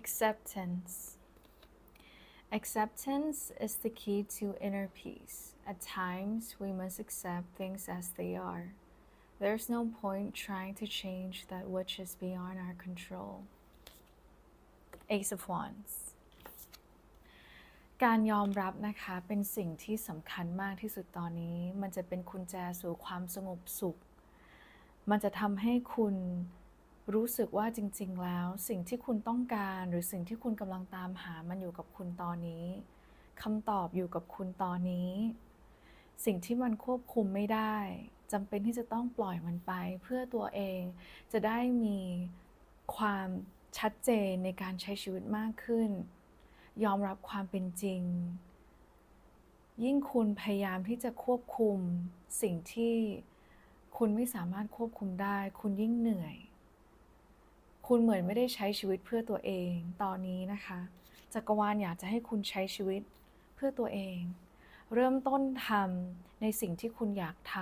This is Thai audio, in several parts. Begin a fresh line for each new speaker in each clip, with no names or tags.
Acceptance. Acceptance is the key to inner peace. At times, we must accept things as they are. There's no point trying to change that which is beyond our control. Ace of Wands. การยอมรับนะคะเป็นสิ่งที่สำคัญมากที่สุดตอนนี้ มันจะเป็นกุญแจสู่ความสงบสุข มันจะทำให้คุณ รู้สึกว่าจริง ๆ แล้ว สิ่งที่คุณต้องการหรือสิ่งที่คุณกำลังตามหามันอยู่กับคุณตอนนี้คำตอบอยู่กับคุณตอนนี้ สิ่งที่มันควบคุมไม่ได้จำเป็นที่จะต้องปล่อยมันไป เพื่อตัวเองจะได้มีความชัดเจนในการใช้ชีวิตมากขึ้น ยอมรับความเป็นจริง ยิ่งคุณพยายามที่จะควบคุมสิ่งที่คุณไม่สามารถควบคุมได้ คุณยิ่งเหนื่อย คุณเหมือนไม่ได้ใช้ชีวิตเพื่อตัวเอง ตอนนี้นะคะจักรวาลอยากจะให้คุณใช้ชีวิตเพื่อตัวเอง เริ่มต้นทำในสิ่งที่คุณอยากท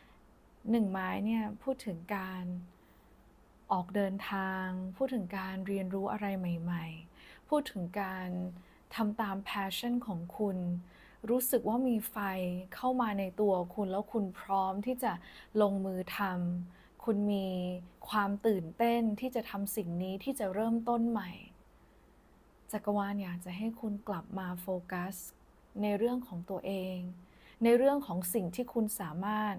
ำหนึ่งไม้เนี่ยพูดถึงการออกเดินทาง พูดถึงการเรียนรู้อะไรใหม่ ๆ พูดถึงการทำตาม passion ของคุณ รู้สึกว่ามีไฟเข้ามาในตัวคุณแล้วคุณพร้อมที่จะลงมือทำ คุณมีความตื่นเต้นที่จะทำสิ่งนี้ที่จะเริ่มต้นใหม่ จักรวาลอยากจะให้คุณกลับมาโฟกัส ในเรื่องของตัวเอง ในเรื่องของสิ่งที่คุณสามารถ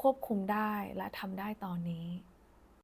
ควบคุมได้และทำได้ตอนนี้